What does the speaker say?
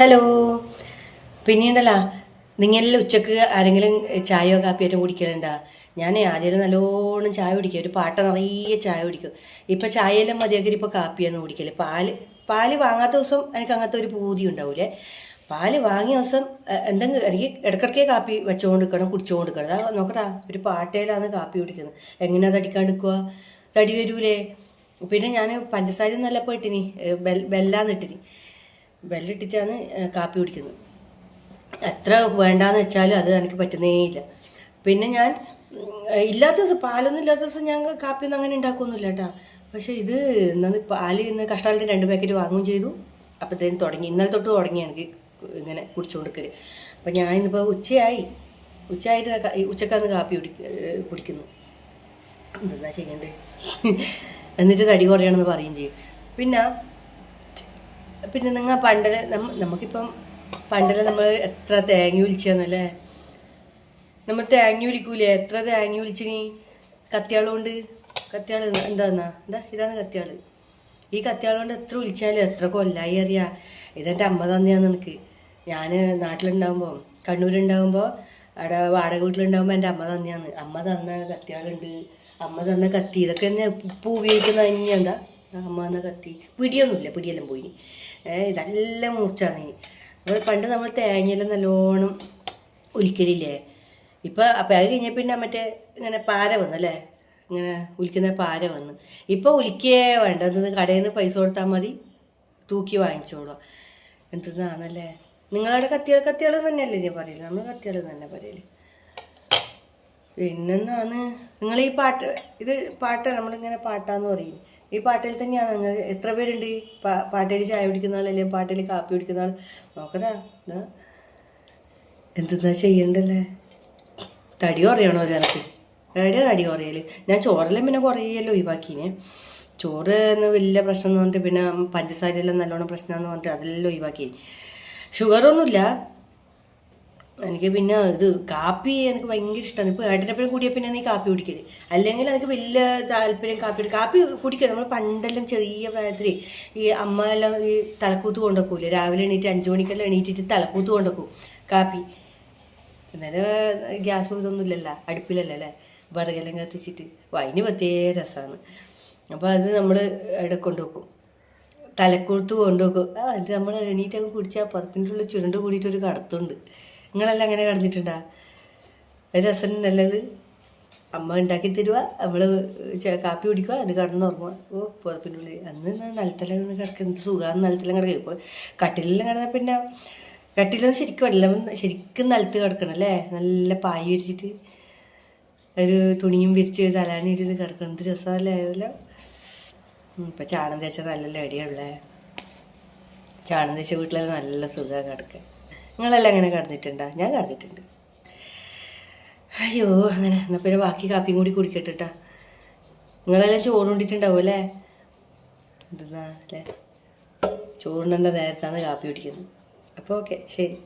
Hello. പിന്നെയുണ്ടല്ലോ നിങ്ങളെല്ലാം ഉച്ചയ്ക്ക് ആരെങ്കിലും ചായയോ കാപ്പിയോ കുടിക്കലുണ്ടാ? ഞാൻ ആദ്യം നല്ലോണം ചായ കുടിക്കും. ഒരു പാട്ട നിറയെ ചായ കുടിക്കും. ഇപ്പം ചായയെല്ലാം മതിയാക്കി ഇപ്പോൾ കാപ്പിയാണ് കുടിക്കൽ. പാൽ പാൽ വാങ്ങാത്ത ദിവസം എനിക്ക് അങ്ങനത്തെ ഒരു പൂതി ഉണ്ടാവൂലേ. പാൽ വാങ്ങിയ ദിവസം എന്തെങ്കിലും എനിക്ക് ഇടക്കിടക്കേ കാപ്പി വെച്ചുകൊണ്ട് നിൽക്കണം കുടിച്ചുകൊണ്ട് അതാ നോക്കട്ടാ ഒരു പാട്ടയിലാണ് കാപ്പി കുടിക്കുന്നത്. എങ്ങനെയാ തടിക്കാണ്ട് തടി വരൂലേ. പിന്നെ ഞാൻ പഞ്ചസാര നല്ല പോയിട്ടിനി ബെല്ലാന്ന് ഇട്ടിനി. ബെല്ലിട്ടിട്ടാണ് കാപ്പി കുടിക്കുന്നത്. എത്ര വേണ്ടാന്ന് വെച്ചാലും അത് എനിക്ക് പറ്റുന്നേ ഇല്ല പിന്നെ ഞാൻ ഇല്ലാത്ത ദിവസം പാലൊന്നും ഇല്ലാത്ത ദിവസം ഞാൻ കാപ്പിയൊന്നും അങ്ങനെ ഉണ്ടാക്കുമൊന്നുമില്ല കേട്ടാ. പക്ഷെ ഇത് ഇന്നത് പാൽ ഇന്ന് കഷ്ടാലത്തിന് രണ്ട് പാക്കറ്റ് വാങ്ങുകയും ചെയ്തു. അപ്പോഴത്തേനും തുടങ്ങി. ഇന്നലെ തൊട്ട് തുടങ്ങി എനിക്ക് ഇങ്ങനെ കുടിച്ചുകൊടുക്കൽ അപ്പം ഞാൻ ഇന്നിപ്പോൾ ഉച്ചയായി. ഉച്ചയായിട്ട് ഉച്ചക്കാന്ന് കാപ്പി കുടി കുടിക്കുന്നു. എന്താ ചെയ്യണ്ടേ എന്നിട്ട് തടി കുറയണമെന്ന് പറയുകയും ചെയ്യും. പിന്നെ പിന്നെ നിങ്ങൾ പണ്ടൽ നമുക്കിപ്പം പണ്ടൽ നമ്മൾ എത്ര തേങ്ങ വിളിച്ചെന്നല്ലേ? നമ്മൾ തേങ്ങ വിളിക്കൂലേ? എത്ര തേങ്ങ വിളിച്ചിനി? കത്തിയാളുകൊണ്ട് കത്തിയാൾ എന്താന്നാ എന്താ ഇതാണ് കത്തിയാൾ ഈ കത്തിയാളുകൊണ്ട് എത്ര വിളിച്ചാലും എത്ര കൊല്ലായി അറിയാ. ഇതെന്റെ അമ്മ തന്നെയാണ് എനിക്ക്. ഞാൻ നാട്ടിലുണ്ടാകുമ്പോൾ കണ്ണൂരുണ്ടാകുമ്പോൾ അവിടെ വാടക വീട്ടിലുണ്ടാകുമ്പോൾ എന്റെ അമ്മ തന്നെയാണ്. അമ്മ തന്ന കത്തിയാളുണ്ട്. അമ്മ തന്ന കത്തി ഇതൊക്കെ തന്നെ ഉപ്പ് ഉപയോഗിക്കുന്ന ഇനി എന്താ അമ്മ തന്ന കത്തി. പിടിയൊന്നുമില്ല പിടിയെല്ലാം പോയി. ഇതെല്ലാം മൂർച്ചാന്ന് അപ്പോൾ പണ്ട് നമ്മൾ തേങ്ങയെല്ലാം നല്ലോണം ഉലിക്കലില്ലേ ഇപ്പം അപ്പം അത് കഴിഞ്ഞ പിന്നെ മറ്റേ ഇങ്ങനെ പാര വന്നു അല്ലേ ഇങ്ങനെ ഉലിക്കുന്ന പാര വന്ന്. ഇപ്പം ഉലിക്കേ വേണ്ട. എന്തെന്ന് കടയിൽ നിന്ന് പൈസ കൊടുത്താൽ മതി. തൂക്കി വാങ്ങിച്ചോളാം. എന്തെന്നാണല്ലേ? നിങ്ങളുടെ കത്തികൾ കത്തികൾ തന്നെയല്ലേ ഞാൻ പറയൽ? നമ്മൾ കത്തികൾ തന്നെ പറയൽ. പിന്നെന്താണ്? നിങ്ങൾ ഈ പാട്ട് ഇത് പാട്ട്? നമ്മളിങ്ങനെ പാട്ടാന്ന് പറയും. ഈ പാട്ടയിൽ തന്നെയാണ് നിങ്ങൾ എത്ര പേരുണ്ട്? പാട്ടയിൽ ചായ കുടിക്കുന്ന ആളല്ലേ? പാട്ടയിൽ കാപ്പി കുടിക്കുന്ന ആൾ നോക്കടാ എന്തെന്നാ ചെയ്യണ്ടല്ലേ? തടി കുറയണോ ഒരാൾക്ക്? എവിടെയാ തടി കുറയൽ? ഞാൻ ചോറെല്ലാം പിന്നെ കുറയല്ലോ ഒഴിവാക്കിനെ. ചോറ് എന്ന് വലിയ പ്രശ്നം എന്ന് പറഞ്ഞിട്ട് പിന്നെ പഞ്ചസാരയെല്ലാം നല്ലോണം പ്രശ്നമാണെന്ന് പറഞ്ഞിട്ട് അതെല്ലാം ഒഴിവാക്കി ഷുഗറൊന്നുമില്ല എനിക്ക് പിന്നെ ഇത് കാപ്പി എനിക്ക് ഭയങ്കര ഇഷ്ടമാണ് ഇപ്പോൾ ഏട്ടനെപ്പോഴും കൂടിയ പിന്നെ നീ കാപ്പി കുടിക്കൽ. അല്ലെങ്കിൽ എനിക്ക് വലിയ താല്പര്യം കാപ്പി കാപ്പി കുടിക്കുക നമ്മൾ പണ്ടെല്ലാം ചെറിയ പ്രായത്തിൽ ഈ അമ്മ എല്ലാം ഈ തലക്കൂത്ത് കൊണ്ടുവെക്കൂലേ രാവിലെ എണീറ്റ് അഞ്ചു മണിക്കെല്ലാം എണീറ്റിട്ട് തലക്കൂത്ത് കൊണ്ടുവെക്കും കാപ്പി. എന്നാലും ഗ്യാസ് ഇതൊന്നും ഇല്ലല്ലോ അടുപ്പിലല്ലേ അല്ലേ? വിറകെല്ലാം കത്തിച്ചിട്ട്. അതിന് പ്രത്യേക രസമാണ് അപ്പോൾ അത് നമ്മൾ ഇവിടെ കൊണ്ടുവെക്കും തലക്കൂത്ത് കൊണ്ടുവെക്കും അത് നമ്മൾ എണീറ്റൊക്കെ കുടിച്ചാൽ പുറത്തിന്റെ ഉള്ളിൽ ചുരുണ്ട് കൂടിയിട്ടൊരു കടത്തുണ്ട്. നിങ്ങളെല്ലാം അങ്ങനെ കടന്നിട്ടുണ്ടാ ഒരു രസം നല്ലത് അമ്മ ഉണ്ടാക്കി തരുക നമ്മൾ കാപ്പി കുടിക്കുക അത് കിടന്നുറങ്ങുക ഓ പുറത്തിന്റെ ഉള്ളിൽ അന്ന് നിലത്തെല്ലാം കിടക്കുന്നത് സുഖമാണ് നിലത്തെല്ലാം കിടക്കുക ഇപ്പോൾ കട്ടിലെല്ലാം കിടന്നാൽ പിന്നെ കട്ടിലൊന്നും ശരിക്കും എല്ലാം ശരിക്കും നിലത്ത് കിടക്കണം അല്ലേ? നല്ല പായ വിരിച്ചിട്ട്. ഒരു തുണിയും വിരിച്ച് കിടക്കണം. എന്ത് രസമല്ലേ അതെല്ലാം ഇപ്പം ചാണം തേച്ച നല്ല ലടിയുള്ളേ ചാണം തേച്ച വീട്ടിലെല്ലാം നല്ല സുഖമാണ് കിടക്കാൻ നിങ്ങളെല്ലാം അങ്ങനെ കടന്നിട്ടുണ്ടോ? ഞാൻ കടന്നിട്ടുണ്ട്. അയ്യോ അങ്ങനെ. എന്നാൽ പിന്നെ ബാക്കി കാപ്പിയും കൂടി കുടിക്കട്ടെ ട്ടാ. നിങ്ങളെല്ലാം ചോറുണ്ടിട്ടുണ്ടാവും അല്ലേ? എന്തെന്നാ അല്ലേ? ചോറുണ്ടെന്ന നേരത്താണ് കാപ്പി കുടിക്കുന്നത് അപ്പോൾ ഓക്കെ ശരി.